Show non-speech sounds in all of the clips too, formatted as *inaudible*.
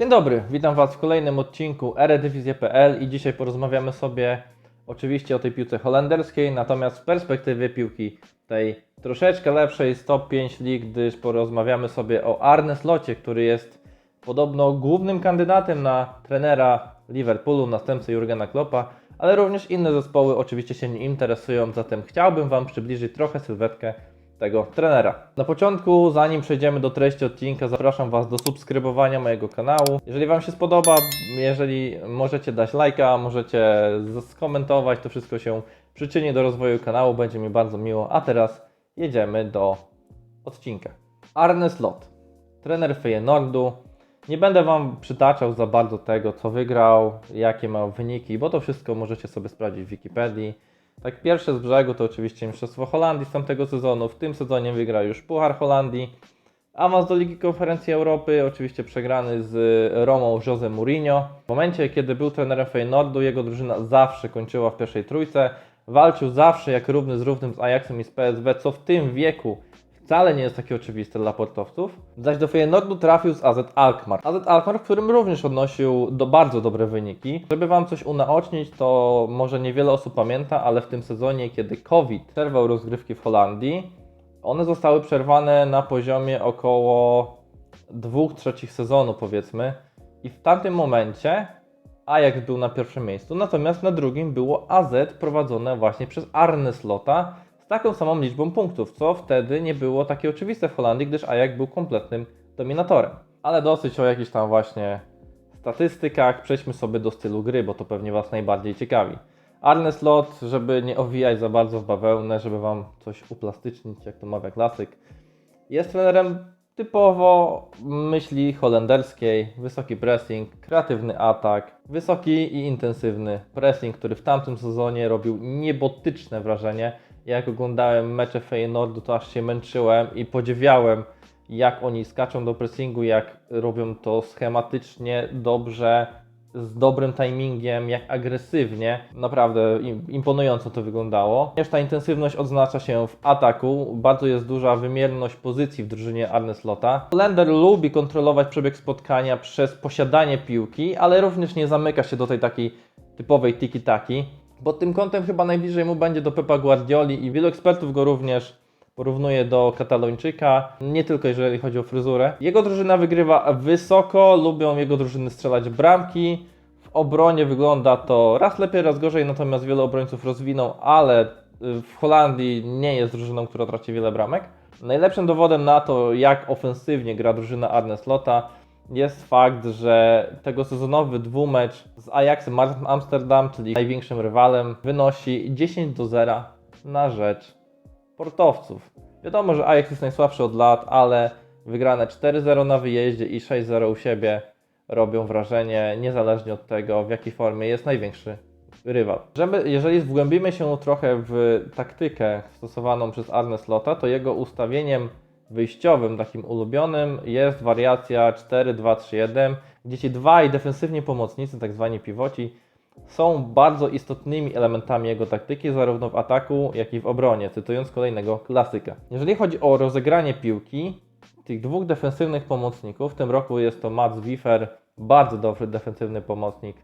Dzień dobry, witam Was w kolejnym odcinku Eredivisie.pl i dzisiaj porozmawiamy sobie oczywiście o tej piłce holenderskiej, natomiast z perspektywy piłki tej troszeczkę lepszej z top 5 lig, gdyż porozmawiamy sobie o Arne Slocie, który jest podobno głównym kandydatem na trenera Liverpoolu, następcę Jurgena Kloppa, ale również inne zespoły oczywiście się nim interesują, zatem chciałbym Wam przybliżyć trochę sylwetkę tego trenera. Na początku, zanim przejdziemy do treści odcinka, zapraszam Was do subskrybowania mojego kanału. Jeżeli Wam się spodoba, jeżeli możecie dać lajka, możecie skomentować, to wszystko się przyczyni do rozwoju kanału, będzie mi bardzo miło. A teraz jedziemy do odcinka. Arne Slot, trener Feyenoordu. Nie będę Wam przytaczał za bardzo tego, co wygrał, jakie ma wyniki, bo to wszystko możecie sobie sprawdzić w Wikipedii. Tak, pierwsze z brzegu to oczywiście Mistrzostwo Holandii z tamtego sezonu. W tym sezonie wygrał już Puchar Holandii. Awans do Ligi Konferencji Europy, oczywiście przegrany z Romą Jose Mourinho. W momencie, kiedy był trenerem Feyenoordu, jego drużyna zawsze kończyła w pierwszej trójce. Walczył zawsze jak równy z równym z Ajaxem i z PSW, co w tym wieku wcale nie jest takie oczywiste dla portowców. Zaś do Feyenoordu trafił z AZ Alkmaar. AZ Alkmaar, w którym również odnosił do bardzo dobre wyniki. Żeby Wam coś unaocznić, to może niewiele osób pamięta, ale w tym sezonie, kiedy COVID przerwał rozgrywki w Holandii, one zostały przerwane na poziomie około dwóch trzecich sezonu, powiedzmy. I w tamtym momencie Ajax był na pierwszym miejscu, natomiast na drugim było AZ prowadzone właśnie przez Arne Slota taką samą liczbą punktów, co wtedy nie było takie oczywiste w Holandii, gdyż Ajax był kompletnym dominatorem. Ale dosyć o jakichś tam właśnie statystykach, przejdźmy sobie do stylu gry, bo to pewnie Was najbardziej ciekawi. Arne Slot, żeby nie owijać za bardzo w bawełnę, żeby Wam coś uplastycznić, jak to mawia klasyk, jest trenerem typowo myśli holenderskiej, wysoki pressing, kreatywny atak, wysoki i intensywny pressing, który w tamtym sezonie robił niebotyczne wrażenie. Jak oglądałem mecze Feyenoordu, to aż się męczyłem i podziwiałem, jak oni skaczą do pressingu, jak robią to schematycznie, dobrze, z dobrym timingiem, jak agresywnie. Naprawdę im- imponująco to wyglądało. Również ta intensywność odznacza się w ataku. Bardzo jest duża wymierność pozycji w drużynie Arne Slota. Lender lubi kontrolować przebieg spotkania przez posiadanie piłki, ale również nie zamyka się do tej takiej typowej tiki-taki. Pod tym kątem chyba najbliżej mu będzie do Pepa Guardioli i wielu ekspertów go również porównuje do Katalończyka, nie tylko jeżeli chodzi o fryzurę. Jego drużyna wygrywa wysoko, lubią jego drużyny strzelać bramki. W obronie wygląda to raz lepiej, raz gorzej, natomiast wiele obrońców rozwinął, ale y, w Holandii nie jest drużyną, która traci wiele bramek. Najlepszym dowodem na to, jak ofensywnie gra drużyna Arne Slota, jest fakt, że tego sezonowy dwumecz z Ajaxem Amsterdam, czyli największym rywalem, wynosi 10 do 0 na rzecz sportowców. Wiadomo, że Ajax jest najsłabszy od lat, ale wygrane 4-0 na wyjeździe i 6-0 u siebie robią wrażenie, niezależnie od tego, w jakiej formie jest największy rywal. Żeby, jeżeli wgłębimy się trochę w taktykę stosowaną przez Arne Slota, to jego ustawieniem wyjściowym, takim ulubionym, jest wariacja 4-2-3-1, gdzie ci dwaj defensywni pomocnicy, tak zwani pivoci, są bardzo istotnymi elementami jego taktyki, zarówno w ataku, jak i w obronie, cytując kolejnego klasyka. Jeżeli chodzi o rozegranie piłki, tych dwóch defensywnych pomocników, w tym roku jest to Mats Wiefer, bardzo dobry defensywny pomocnik,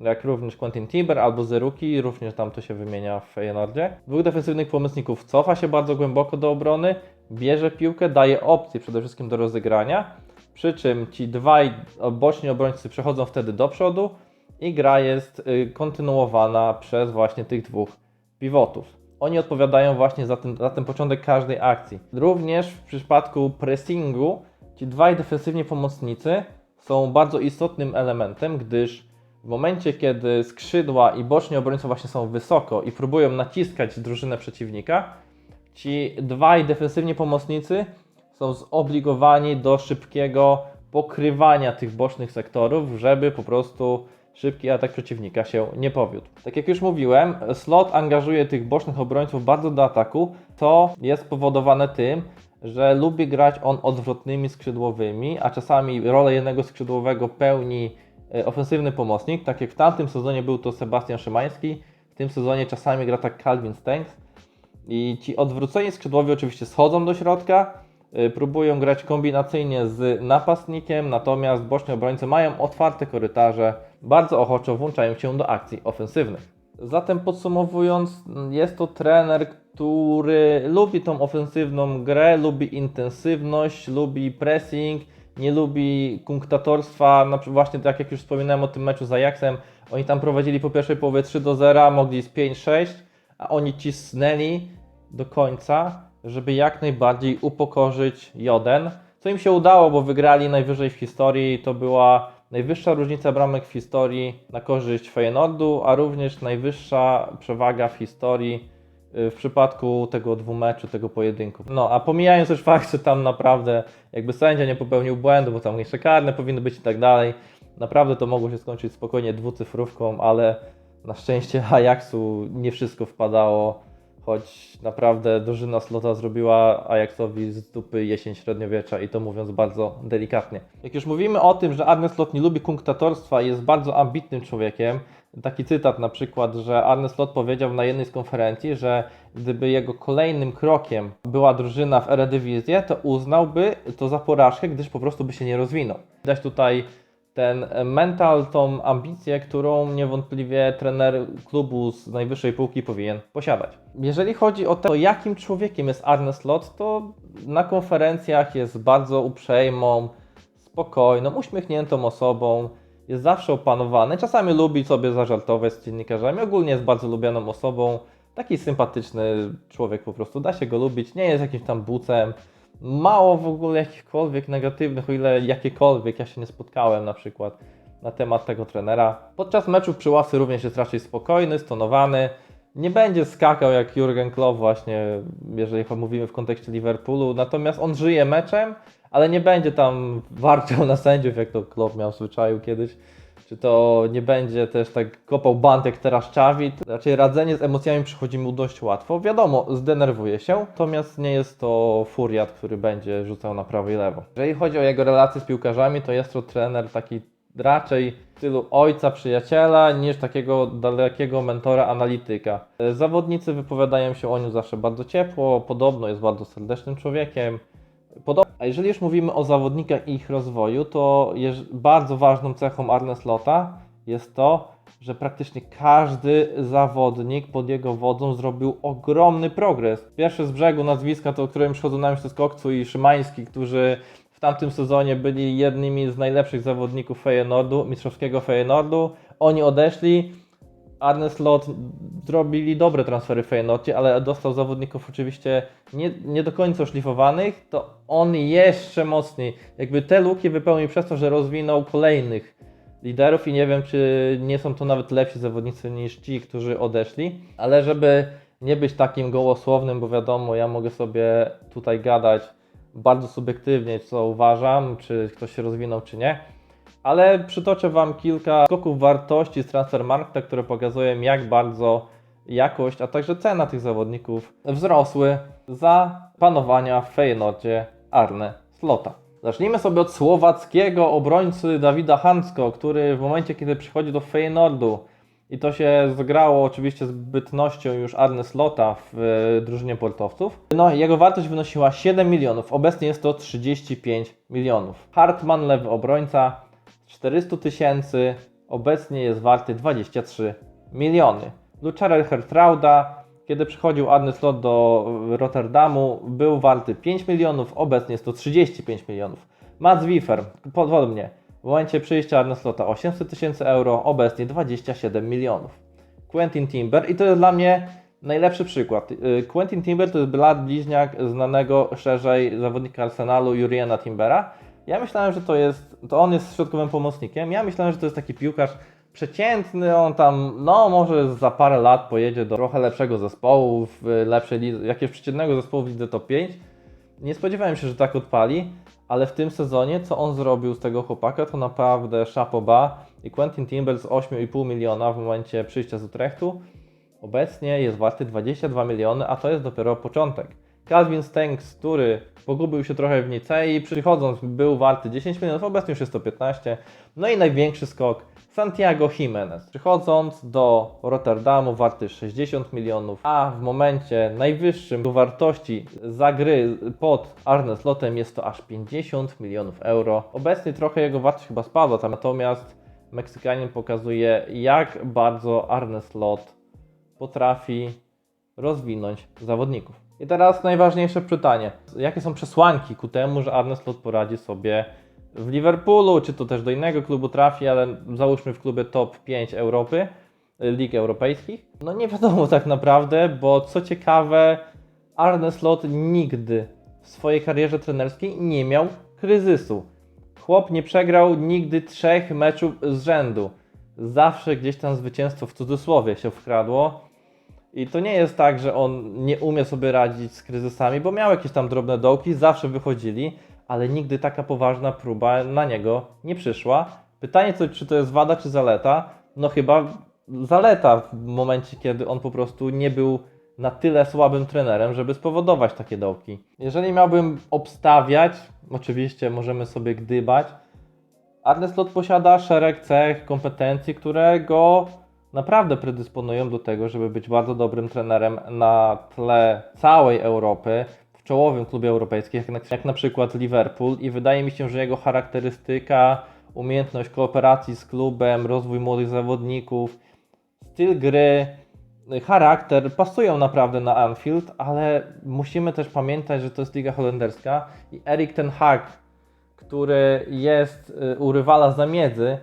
jak również Quentin Timber albo Zeruki, również tam to się wymienia w Feyenoordzie. Dwóch defensywnych pomocników cofa się bardzo głęboko do obrony, bierze piłkę, daje opcje przede wszystkim do rozegrania, przy czym ci dwaj boczni obrońcy przechodzą wtedy do przodu i gra jest y, kontynuowana przez właśnie tych dwóch pivotów. Oni odpowiadają właśnie za ten, za ten początek każdej akcji. Również w przypadku pressingu ci dwaj defensywni pomocnicy są bardzo istotnym elementem, gdyż w momencie, kiedy skrzydła i boczni obrońcy właśnie są wysoko i próbują naciskać drużynę przeciwnika, ci dwaj defensywni pomocnicy są zobligowani do szybkiego pokrywania tych bocznych sektorów, żeby po prostu szybki atak przeciwnika się nie powiódł. Tak jak już mówiłem, slot angażuje tych bocznych obrońców bardzo do ataku, co jest spowodowane tym, że lubi grać on odwrotnymi skrzydłowymi, a czasami rolę jednego skrzydłowego pełni e, ofensywny pomocnik, tak jak w tamtym sezonie był to Sebastian Szymański, w tym sezonie czasami gra tak Calvin Stengs i ci odwróceni skrzydłowi oczywiście schodzą do środka, y, próbują grać kombinacyjnie z napastnikiem, natomiast boczni obrońcy mają otwarte korytarze, bardzo ochoczo włączają się do akcji ofensywnych. Zatem podsumowując, jest to trener, który lubi tą ofensywną grę, lubi intensywność, lubi pressing, nie lubi kunktatorstwa, przykład właśnie tak jak już wspominałem o tym meczu z Ajaxem, oni tam prowadzili po pierwszej połowie 3 do 0, mogli z 5-6, a oni cisnęli do końca, żeby jak najbardziej upokorzyć Joden, co im się udało, bo wygrali najwyżej w historii, to była najwyższa różnica bramek w historii na korzyść Feyenoordu, a również najwyższa przewaga w historii y, w przypadku tego dwumeczu, tego pojedynku. No, a pomijając już fakt, że tam naprawdę jakby sędzia nie popełnił błędu, bo tam jeszcze karne powinny być i tak dalej, naprawdę to mogło się skończyć spokojnie dwucyfrówką, ale na szczęście Ajaxu nie wszystko wpadało, choć naprawdę drużyna Slota zrobiła Ajaxowi z dupy jesień średniowiecza i to mówiąc bardzo delikatnie. Jak już mówimy o tym, że Arne Slot nie lubi kunktatorstwa i jest bardzo ambitnym człowiekiem, taki cytat na przykład, że Arne Slot powiedział na jednej z konferencji, że gdyby jego kolejnym krokiem była drużyna w Eredivisie, to uznałby to za porażkę, gdyż po prostu by się nie rozwinął. Widać tutaj ten mental, tą ambicję, którą niewątpliwie trener klubu z najwyższej półki powinien posiadać. Jeżeli chodzi o to, jakim człowiekiem jest Arne Slot, to na konferencjach jest bardzo uprzejmą, spokojną, uśmiechniętą osobą, jest zawsze opanowany, czasami lubi sobie zażartować z dziennikarzami, ogólnie jest bardzo lubianą osobą, taki sympatyczny człowiek po prostu, da się go lubić, nie jest jakimś tam bucem, mało w ogóle jakichkolwiek negatywnych, o ile jakiekolwiek, ja się nie spotkałem na przykład na temat tego trenera. Podczas meczów przy ławce również jest raczej spokojny, stonowany, nie będzie skakał jak Jurgen Klopp właśnie, jeżeli mówimy w kontekście Liverpoolu, natomiast on żyje meczem, ale nie będzie tam warczał na sędziów, jak to Klopp miał w zwyczaju kiedyś. Czy to nie będzie też tak kopał jak teraz Czawi. Raczej radzenie z emocjami przychodzi mu dość łatwo. Wiadomo, zdenerwuje się, natomiast nie jest to furiat, który będzie rzucał na prawo i lewo. Jeżeli chodzi o jego relacje z piłkarzami, to jest to trener taki raczej w stylu ojca, przyjaciela, niż takiego dalekiego mentora, analityka. Zawodnicy wypowiadają się o nim zawsze bardzo ciepło, podobno jest bardzo serdecznym człowiekiem. Podob- A jeżeli już mówimy o zawodnikach i ich rozwoju, to bardzo ważną cechą Arne Slota jest to, że praktycznie każdy zawodnik pod jego wodzą zrobił ogromny progres. Pierwsze z brzegu nazwiska, to o którym przychodzą na myśl, to Kokcu i Szymański, którzy w tamtym sezonie byli jednymi z najlepszych zawodników Feyenoordu, mistrzowskiego Feyenoordu. Oni odeszli, Arne Slot zrobili dobre transfery w Feyenoordzie, ale dostał zawodników oczywiście nie, nie do końca oszlifowanych, to on jeszcze mocniej, jakby te luki wypełnił przez to, że rozwinął kolejnych liderów i nie wiem, czy nie są to nawet lepsi zawodnicy niż ci, którzy odeszli, ale żeby nie być takim gołosłownym, bo wiadomo, ja mogę sobie tutaj gadać bardzo subiektywnie, co uważam, czy ktoś się rozwinął, czy nie, ale przytoczę Wam kilka skoków wartości z Transfermarkta, które pokazują jak bardzo jakość, a także cena tych zawodników wzrosły za panowania w Feyenoordzie Arne Slota. Zacznijmy sobie od słowackiego obrońcy Dawida Hansko, który w momencie, kiedy przychodzi do Feyenoordu i to się zgrało oczywiście z bytnością już Arne Slota w e, drużynie portowców, no jego wartość wynosiła 7 milionów, obecnie jest to 35 milionów. Hartman, lewy obrońca, 400 tysięcy, obecnie jest warty 23 miliony. Lucharel Hertrauda, kiedy przychodził Arne Slot do Rotterdamu, był warty 5 milionów, obecnie jest to 35 milionów. Mats Wiefer, podobnie, w momencie przyjścia Arne Slota 800 tysięcy euro, obecnie 27 milionów. Quentin Timber i to jest dla mnie najlepszy przykład. Y, Quentin Timber to jest brat bliźniak znanego szerzej zawodnika Arsenalu Juriana Timbera. Ja myślałem, że to jest, to on jest środkowym pomocnikiem. Ja myślałem, że to jest taki piłkarz przeciętny, on tam, no może za parę lat pojedzie do trochę lepszego zespołu, w lepszej jakiegoś przeciętnego zespołu w lidze top 5. Nie spodziewałem się, że tak odpali, ale w tym sezonie, co on zrobił z tego chłopaka, to naprawdę szapoba. I Quentin Timber z 8,5 miliona w momencie przyjścia z Utrechtu obecnie jest warty 22 miliony, a to jest dopiero początek. Calvin Stengs, który pogubił się trochę w Nicei, przychodząc był warty 10 milionów, obecnie już jest to 15. No i największy skok Santiago Jimenez, przychodząc do Rotterdamu warty 60 milionów, a w momencie najwyższym do wartości za gry pod Arne Slotem jest to aż 50 milionów euro. Obecnie trochę jego wartość chyba spadła, tam natomiast Meksykanin pokazuje jak bardzo Arne Slot potrafi rozwinąć zawodników. I teraz najważniejsze pytanie. Jakie są przesłanki ku temu, że Arne Slot poradzi sobie w Liverpoolu, czy to też do innego klubu trafi, ale załóżmy w klubie top 5 Europy, lig europejskich? No nie wiadomo *laughs* tak naprawdę, bo co ciekawe, Arne Slot nigdy w swojej karierze trenerskiej nie miał kryzysu. Chłop nie przegrał nigdy trzech meczów z rzędu. Zawsze gdzieś tam zwycięstwo w cudzysłowie się wkradło. I to nie jest tak, że on nie umie sobie radzić z kryzysami, bo miał jakieś tam drobne dołki, zawsze wychodzili, ale nigdy taka poważna próba na niego nie przyszła. Pytanie, co, czy to jest wada, czy zaleta? No chyba zaleta w momencie, kiedy on po prostu nie był na tyle słabym trenerem, żeby spowodować takie dołki. Jeżeli miałbym obstawiać, oczywiście możemy sobie gdybać, Arne Slot posiada szereg cech, kompetencji, które go naprawdę predysponują do tego, żeby być bardzo dobrym trenerem na tle całej Europy, w czołowym klubie europejskim, jak na, jak na przykład Liverpool. I wydaje mi się, że jego charakterystyka, umiejętność kooperacji z klubem, rozwój młodych zawodników, styl gry, charakter pasują naprawdę na Anfield, ale musimy też pamiętać, że to jest liga holenderska i Erik ten Hag, który jest y, u rywala za miedzy,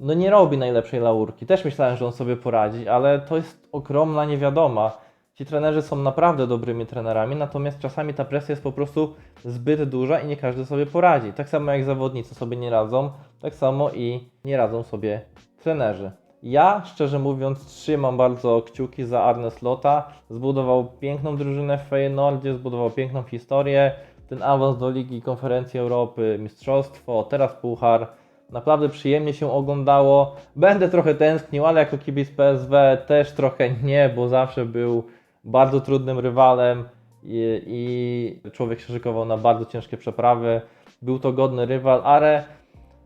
no nie robi najlepszej laurki. Też myślałem, że on sobie poradzi, ale to jest ogromna niewiadoma. Ci trenerzy są naprawdę dobrymi trenerami, natomiast czasami ta presja jest po prostu zbyt duża i nie każdy sobie poradzi. Tak samo jak zawodnicy sobie nie radzą, tak samo i nie radzą sobie trenerzy. Ja, szczerze mówiąc, trzymam bardzo kciuki za Arne Slota. Zbudował piękną drużynę w Feyenoordzie, zbudował piękną historię. Ten awans do Ligi Konferencji Europy, mistrzostwo, teraz puchar. Naprawdę przyjemnie się oglądało. Będę trochę tęsknił, ale jako kibic PSW też trochę nie, bo zawsze był bardzo trudnym rywalem i, i człowiek się szykował na bardzo ciężkie przeprawy. Był to godny rywal, ale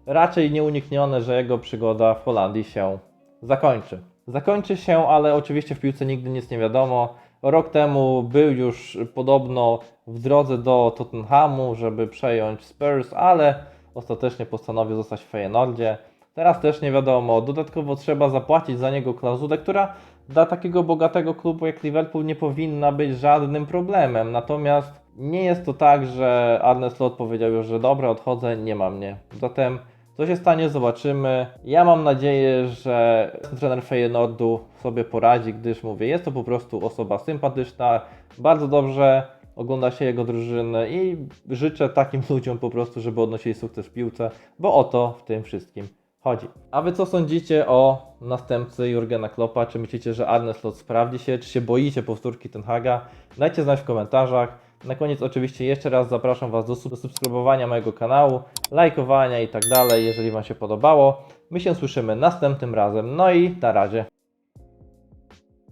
raczej nieuniknione, że jego przygoda w Holandii się zakończy. Zakończy się, ale oczywiście w piłce nigdy nic nie wiadomo. Rok temu był już podobno w drodze do Tottenhamu, żeby przejąć Spurs, ale ostatecznie postanowił zostać w Feyenoordzie. Teraz też nie wiadomo. Dodatkowo trzeba zapłacić za niego klauzulę, która dla takiego bogatego klubu jak Liverpool nie powinna być żadnym problemem. Natomiast nie jest to tak, że Arne Slot powiedział już, że dobra, odchodzę, nie ma mnie. Zatem co się stanie, zobaczymy. Ja mam nadzieję, że trener Feyenoordu sobie poradzi, gdyż mówię, jest to po prostu osoba sympatyczna, bardzo dobrze ogląda się jego drużyny i życzę takim *laughs* ludziom po prostu, żeby odnosili sukces w piłce, bo o to w tym wszystkim chodzi. A wy co sądzicie o następcy Jurgena Kloppa? Czy myślicie, że Arne Slot sprawdzi się? Czy się boicie powtórki Ten Haga? Dajcie znać w komentarzach. Na koniec oczywiście jeszcze raz zapraszam Was do do subskrybowania mojego kanału, lajkowania i tak dalej, jeżeli Wam się podobało. My się słyszymy następnym razem. No i na razie.